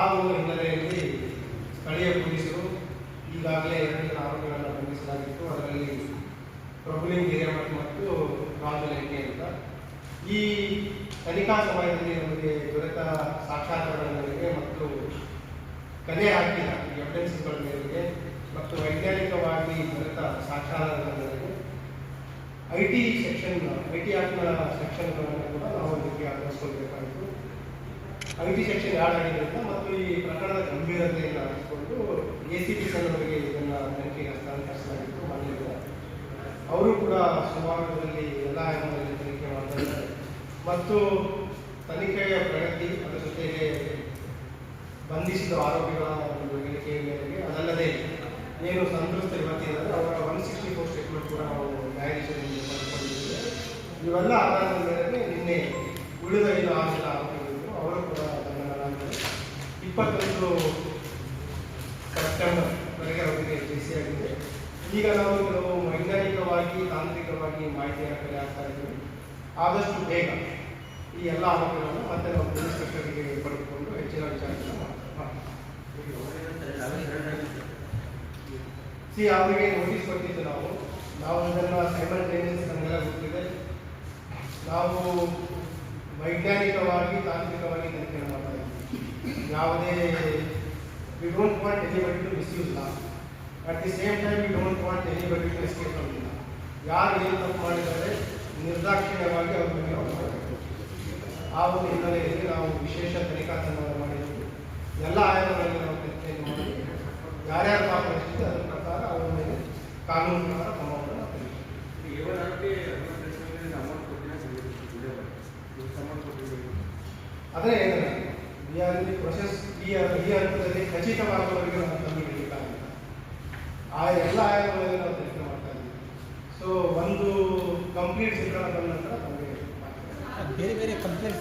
ಆಗುವ ಹಿನ್ನೆಲೆಯಲ್ಲಿ ಸ್ಥಳೀಯ ಪೊಲೀಸರು ಈಗಾಗಲೇ ಎರಡು ಆರೋಪಿಗಳನ್ನು ಬಂಧಿಸಲಾಗಿತ್ತು. ಅದರಲ್ಲಿ ಪ್ರಭುಲಿಂಗ್ ಹಿರೇಮಠ್ ಮತ್ತು ರಾಜಲೆಂಗೆ ಅಂತ. ಈ ತನಿಖಾ ಸಮಯದಲ್ಲಿ ನಮಗೆ ದೊರೆತ ಸಾಕ್ಷಾತ್ಕಾರಗಳ ಮೇರೆಗೆ ಮತ್ತು ಕಲೆ ಹಾಕಿದ ಎವಿಡೆನ್ಸ್ಗಳ ಮೇರೆಗೆ ಮತ್ತು ವೈಜ್ಞಾನಿಕವಾಗಿ ದೊರೆತ ಸಾಕ್ಷಾಧಾರಗಳ ಮೇರೆಗೆ I T section I T ಆಕ್ಟ್ನ section T section ಎರಡು ಆಗಿದ್ದರಿಂದ ಮತ್ತು ಈ ಪ್ರಕರಣದ ಗಂಭೀರತೆಯನ್ನು ಅರಿತುಕೊಂಡು ಎ ಸಿ ಪಿ ಸಣ್ಣವರಿಗೆ ಇದನ್ನು ತನಿಖೆಗೆ ಹಸ್ತಾಂತರಿಸಲಾಗಿತ್ತು. ಮಾಡಲಿಲ್ಲ ಅವರು ಕೂಡ ಸುಮಾರುದಲ್ಲಿ ಎಲ್ಲ ಆಯಾಮದಲ್ಲಿ ತನಿಖೆ ಮಾಡಿದ್ದಾರೆ ಮತ್ತು ತನಿಖೆಯ ಪ್ರಗತಿ ಅದರ ಜೊತೆಗೆ ಬಂಧಿಸಿದ ಆರೋಪಿಗಳ ಒಂದು ಹೇಳಿಕೆಯ ಮೇರೆಗೆ ಅದಲ್ಲದೆ ಏನು ಸಂತ್ರಸ್ತ ಯುವತಿಯದ್ದಾರೆ ಅವರ ಒನ್ ಸಿಕ್ಸ್ಟಿ ಫೋರ್ ಸ್ಟೇಟ್ಮೆಂಟ್ ಕೂಡ ನಾವು ನ್ಯಾಯಾಧೀಶರಿಂದ ಪಡೆದುಕೊಂಡಿದ್ದೇವೆ. ಇವೆಲ್ಲ ಆಧಾರದ ಮೇಲೆ ನಿನ್ನೆ ಉಳಿದ ಐದು ಆರು ಬಂಧನರಾಗಿದ್ದಾರೆ ಇಪ್ಪತ್ತೊಂದು ವರೆಗೆ ಅವರಿಗೆ ಬಿಸಿಯಾಗಿದೆ ಈಗ ನಾವು ಕೆಲವು ವೈಜ್ಞಾನಿಕವಾಗಿ, ತಾಂತ್ರಿಕವಾಗಿ ಮಾಹಿತಿಯನ್ನು ಕಲೆ ಆಗ್ತಾ ಇದ್ದೀವಿ. ಆದಷ್ಟು ಬೇಗ ಈ ಎಲ್ಲ ಆರೋಗ್ಯಗಳನ್ನು ಮತ್ತೆ ನಾವು ಕಸ್ಟಡಿಗೆ ಪಡೆದುಕೊಂಡು ಹೆಚ್ಚಿನ ವಿಚಾರಗಳನ್ನು ಸಿ, ಅವರಿಗೆ ನೋಟಿಸ್ ಕೊಟ್ಟಿದ್ದು ನಾವು. ನಾವು ಇದನ್ನು ಸೈಬರ್ ನಮಗೆಲ್ಲ ಗೊತ್ತಿದೆ. ನಾವು ವೈಜ್ಞಾನಿಕವಾಗಿ ಇದ್ದೀವಿ ಯಾವುದೇ we don't want anybody to misuse law at the same time we don't want anybody to escape from law ಯಾರು ಏನು ತಪ್ಪು ಮಾಡಿದ್ದಾರೆ ನಿರ್ದಾಕ್ಷಿಣ್ಯವಾಗಿ ಅವ್ರ ಮೇಲೆ ನಾವು ಮಾಡಬೇಕು ಆ ಒಂದು ಹಿನ್ನೆಲೆಯಲ್ಲಿ ನಾವು ವಿಶೇಷ ತನಿಖಾ ತಂಡವನ್ನು ಮಾಡಿದ್ದೀವಿ ಎಲ್ಲ ಆಯಾಮಗಳಲ್ಲಿ ನಾವು ತನಿಖೆಯನ್ನು ಮಾಡಿ ಯಾರ್ಯಾರು ಎಷ್ಟಿದೆ ಅದರ ಪ್ರಕಾರ ಅವರ ಮೇಲೆ ಕಾನೂನು ಪ್ರಕಾರ ಕ್ರಮವನ್ನು ಅದೇ ಅದೇ ದಿ ಪ್ರೊಸೆಸ್ ಈ ಈ ಹಂತದಲ್ಲಿ ಖಚಿತವಾಗುವವರೆಗೆ ನಾವು ತಂದು ಹಿಡಿಯಲಿಕ್ಕಾಗಿಲ್ಲ ಆ ಎಲ್ಲ ಆಯಾಮಗಳಲ್ಲಿ ನಾವು ತನಿಖೆ ಮಾಡ್ತಾ ಇದ್ದೀವಿ. ಸೊ ಒಂದು ಕಂಪ್ಲೀಟ್ ಚಿತ್ರಣ ಬಂದ ನಂತರ ಬೇರೆ ಬೇರೆ ಕಂಪ್ಲೇಂಟ್ಸ್